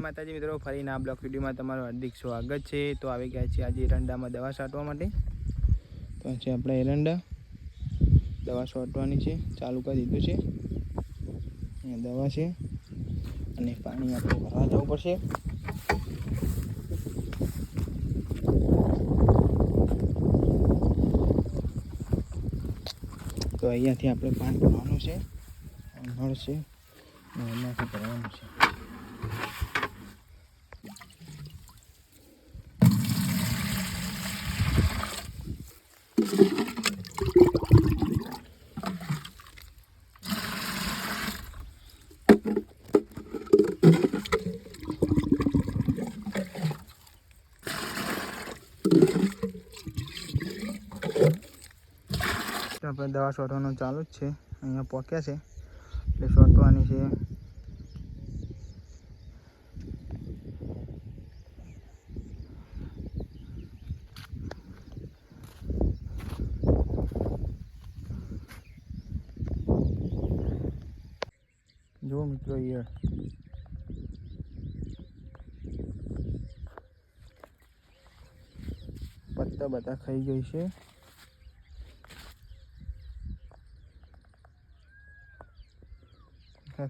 માતાજી મિત્રો, ફરીને આ બ્લોક વિડીયોમાં તમારું હાર્દિક સ્વાગત છે. તો આવી ગયા છે આજે એરંડામાં દવા છાંટવા માટે. તો છે આપણે એરંડા દવા છાંટવાની છે, ચાલુ કરી દીધું છે. દવા છે અને પાણી આપણે ભરવા જવું પડશે. તો અહીંયાથી આપણે પાણી ભરવાનું છે નળ છે એમાંથી ભરવાનું છે. આપણે દવા છોટવાનું ચાલુ જ છે. અહીંયા પોક્યા છે. એટલે છોટવાની છે. મિત્રો ઈયળ પત્તા બધા ખાઈ ગઈ છે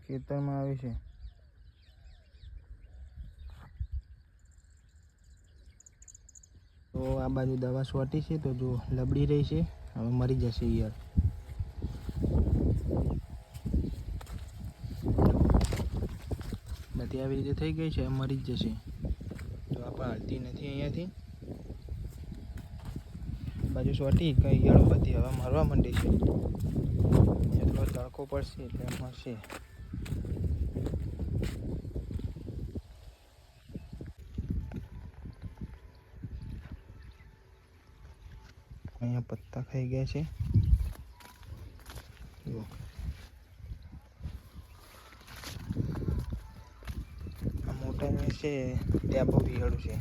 ખેતરમાં આવે છે તો આ બાજુ દવા છોટી છે તો જો લબડી રહી છે હવે મરી જશે યાર બધી આવી રીતે થઈ ગઈ છે, મરી જ જશે. તો આપણે હળતી નથી અહીંયાથી. બાજુ સોટી, કઈ ઈયળો બધી હવે મરવા માંડી છે. એટલો તડકો પડશે એટલે મરશે. અહીંયા પત્તા ખાઈ ગયા છે જુઓ. આ મોટા જે છે ત્યાં બહુ વિહળું છે.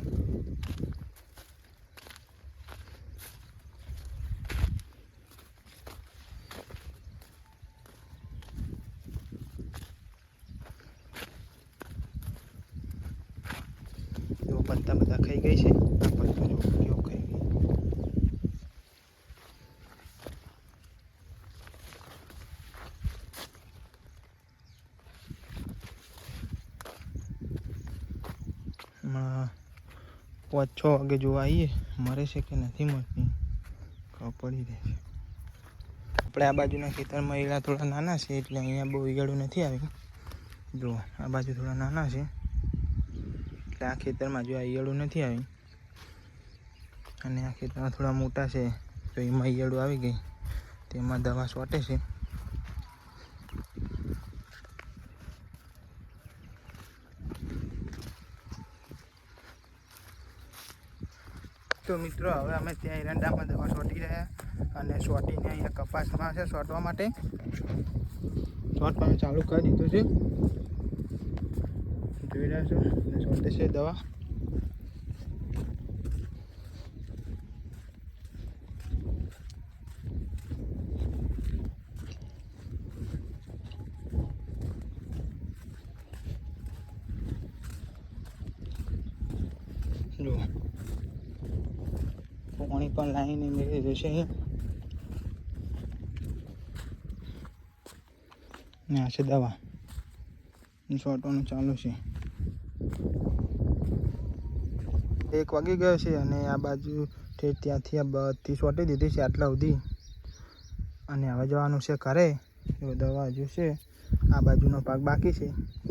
પત્તા બધા ખાઈ ગઈ છે પત્તો જો હમણાં પાંચ છ વાગે જોવા આવીએ. મરે છે કે નથી મળતી? પડી રહે છે. આપણે આ બાજુના ખેતરમાં એડા થોડા નાના છે, એટલે અહીંયા બહુ ઈગળું નથી આવ્યું જો, આ બાજુ થોડા નાના છે. એટલે આ ખેતરમાં જો આ ઈયળું નથી આવી. અને આ ખેતરમાં થોડા મોટા છે, તો એમાં ઈયળું આવી ગઈ. તેમાં દવા છોટે છે. તો મિત્રો, હવે અમે ત્યાં એરંડામાં દવા છોટી રહ્યા અને છોટીને અહીંયા કપાસમાં છે છોટવા માટે. છોટવાનું ચાલુ કરી દીધું છે. જોઈ રહ્યા છો, અને છોટે છે દવા જો પાણી પણ લાવીને મેળવી રહ્યું છે ને આ છે દવા. છોટવાનું ચાલુ છે. એક વાગી ગયો છે અને આ બાજુ ત્યાંથી આ બધી છોટી દીધી છે આટલા સુધી. અને હવે જવાનું છે ઘરે. દવા હજુ છે. આ બાજુનો પાક બાકી છે.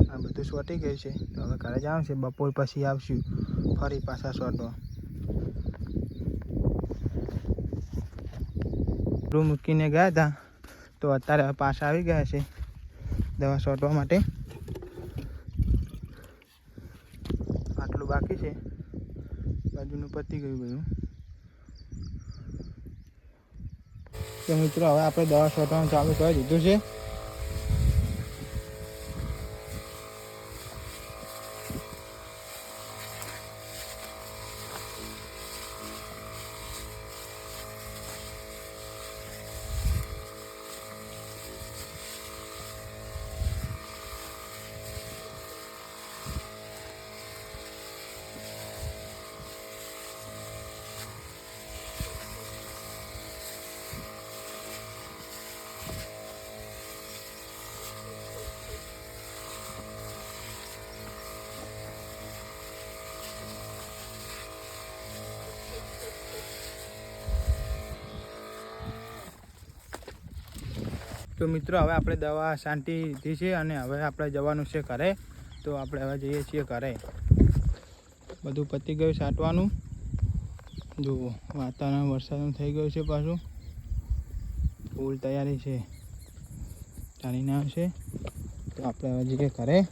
આ બધું છોટી ગયું છે. તો હવે ઘરે જવાનું છે. બપોર પછી આવશું. ફરી પાછા છોટવા રૂમ મૂકીને ગયા હતા. તો અત્યારે પાછા આવી ગયા છે દવા છોટવા માટે. આટલું બાકી છે. બાજુનું પતી ગયું બધું. તો મિત્રો, હવે આપણે દવા છોટવાનું ચાલુ કરી દીધું છે. તો મિત્રો, હવે આપણે દવા શાંતિ લીધી છે અને હવે આપણે જવાનું છે ઘરે. તો આપણે હવે જઈએ છીએ ઘરે. બધું પતી ગયું છાંટવાનું જુઓ વાતાવરણ વરસાદનું થઈ ગયું છે પાછું. ફૂલ તૈયારી છે. ચાલીને આવશે તો આપણે હવે જઈએ ઘરે.